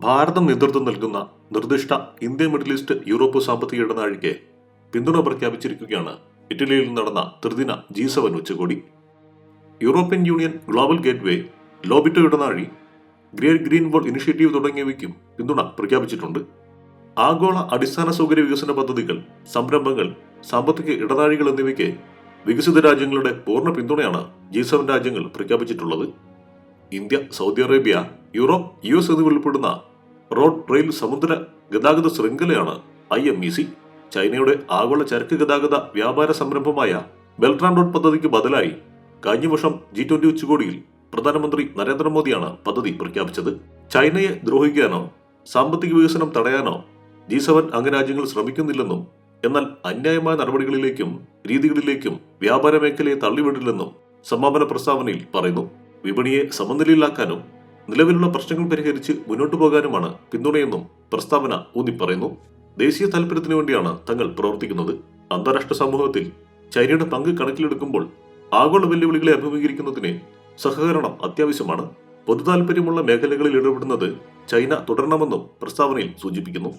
ഭാരതം നേതൃത്വം നൽകുന്ന നിർദ്ദിഷ്ട ഇന്ത്യ മിഡിൽ ഈസ്റ്റ് യൂറോപ്പ് സാമ്പത്തിക ഇടനാഴിക്ക് പിന്തുണ പ്രഖ്യാപിച്ചിരിക്കുകയാണ് ഇറ്റലിയിൽ നടന്ന ത്രിദിന ജി സെവൻ ഉച്ചകോടി. European union global gateway Lobito ഇടനാഴി ഗ്രേറ്റ് ഗ്രീൻ വോൾ ഇനിഷ്യേറ്റീവ് തുടങ്ങിയവയ്ക്കും പിന്തുണ പ്രഖ്യാപിച്ചിട്ടുണ്ട്. ആഗോള അടിസ്ഥാന സൗകര്യ വികസന പദ്ധതികൾ സംരംഭങ്ങൾ സാമ്പത്തിക ഇടനാഴികൾ എന്നിവയ്ക്ക് വികസിത രാജ്യങ്ങളുടെ പൂർണ പിന്തുണയാണ് ജി സെവൻ രാജ്യങ്ങൾ പ്രഖ്യാപിച്ചിട്ടുള്ളത്. India Saudi Arabia Europe U S എന്നിവ ഉൾപ്പെടുന്ന റോഡ് റെയിൽ സമുദ്ര ഗതാഗത ശൃംഖലയാണ് ഐ എം ഇ സി. ചൈനയുടെ ആഗോള ചരക്ക് ഗതാഗത വ്യാപാര സംരംഭമായ ബെൽട്രാൻ റോഡ് പദ്ധതിക്ക് ബദലായി കഴിഞ്ഞ വർഷം ജി ട്വന്റി ഉച്ചകോടിയിൽ പ്രധാനമന്ത്രി നരേന്ദ്രമോദിയാണ് പദ്ധതി പ്രഖ്യാപിച്ചത്. ചൈനയെ ദ്രോഹിക്കാനോ സാമ്പത്തിക വികസനം തടയാനോ ജി സെവൻ അംഗരാജ്യങ്ങൾ ശ്രമിക്കുന്നില്ലെന്നും എന്നാൽ അന്യായമായ നടപടികളിലേക്കും രീതികളിലേക്കും വ്യാപാര മേഖലയെ തള്ളിവിടില്ലെന്നും സമാപന പ്രസ്താവനയിൽ പറയുന്നു. വിപണിയെ സമനിലയിലാക്കാനും നിലവിലുള്ള പ്രശ്നങ്ങൾ പരിഹരിച്ച് മുന്നോട്ടു പോകാനുമാണ് പിന്തുണയെന്നും പ്രസ്താവന ഊന്നിപ്പറയുന്നു. ദേശീയ താൽപര്യത്തിനു വേണ്ടിയാണ് തങ്ങൾ പ്രവർത്തിക്കുന്നത്. അന്താരാഷ്ട്ര സമൂഹത്തിൽ ചൈനയുടെ പങ്ക് കണക്കിലെടുക്കുമ്പോൾ ആഗോള വെല്ലുവിളികളെ അഭിമുഖീകരിക്കുന്നതിന് സഹകരണം അത്യാവശ്യമാണ്. പൊതുതാൽപര്യമുള്ള മേഖലകളിൽ ഇടപെടുന്നത് ചൈന തുടരണമെന്നും പ്രസ്താവനയിൽ സൂചിപ്പിക്കുന്നു.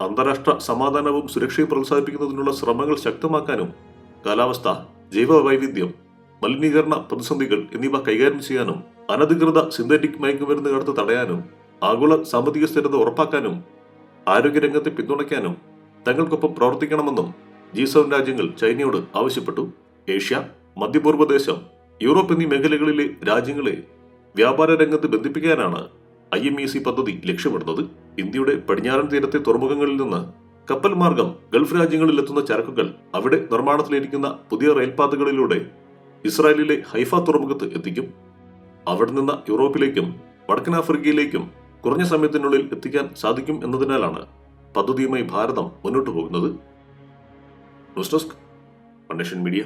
അന്താരാഷ്ട്ര സമാധാനവും സുരക്ഷയും പ്രോത്സാഹിപ്പിക്കുന്നതിനുള്ള ശ്രമങ്ങൾ ശക്തമാക്കാനും കാലാവസ്ഥ ജൈവ വൈവിധ്യം മലിനീകരണ പ്രതിസന്ധികൾ എന്നിവ കൈകാര്യം ചെയ്യാനും അനധികൃത സിന്തറ്റിക് മയക്കുമരുന്ന് കടത്ത് തടയാനും ആഗോള സാമ്പത്തിക സ്ഥിരത ഉറപ്പാക്കാനും ആരോഗ്യരംഗത്തെ പിന്തുണയ്ക്കാനും തങ്ങൾക്കൊപ്പം പ്രവർത്തിക്കണമെന്നും ജി സെവൻ രാജ്യങ്ങൾ ചൈനയോട് ആവശ്യപ്പെട്ടു. ഏഷ്യ മധ്യപൂർവദേശം യൂറോപ്പ് എന്നീ മേഖലകളിലെ രാജ്യങ്ങളെ വ്യാപാര രംഗത്ത് ബന്ധിപ്പിക്കാനാണ് ഐ എം ഇ സി പദ്ധതി ലക്ഷ്യമിടുന്നത്. ഇന്ത്യയുടെ പടിഞ്ഞാറൻ തീരത്തെ തുറമുഖങ്ങളിൽ നിന്ന് കപ്പൽ മാർഗം ഗൾഫ് രാജ്യങ്ങളിൽ എത്തുന്ന ചരക്കുകൾ അവിടെ നിർമ്മാണത്തിലിരിക്കുന്ന പുതിയ റെയിൽപാതകളിലൂടെ ഇസ്രായേലിലെ ഹൈഫ തുറമുഖത്ത് എത്തിക്കും. അവിടെ നിന്ന് യൂറോപ്പിലേക്കും വടക്കൻ ആഫ്രിക്കയിലേക്കും കുറഞ്ഞ സമയത്തിനുള്ളിൽ എത്തിക്കാൻ സാധിക്കും എന്നതിനാലാണ് പദ്ധതിയുമായി ഭാരതം മുന്നോട്ടു പോകുന്നത്. News desk media.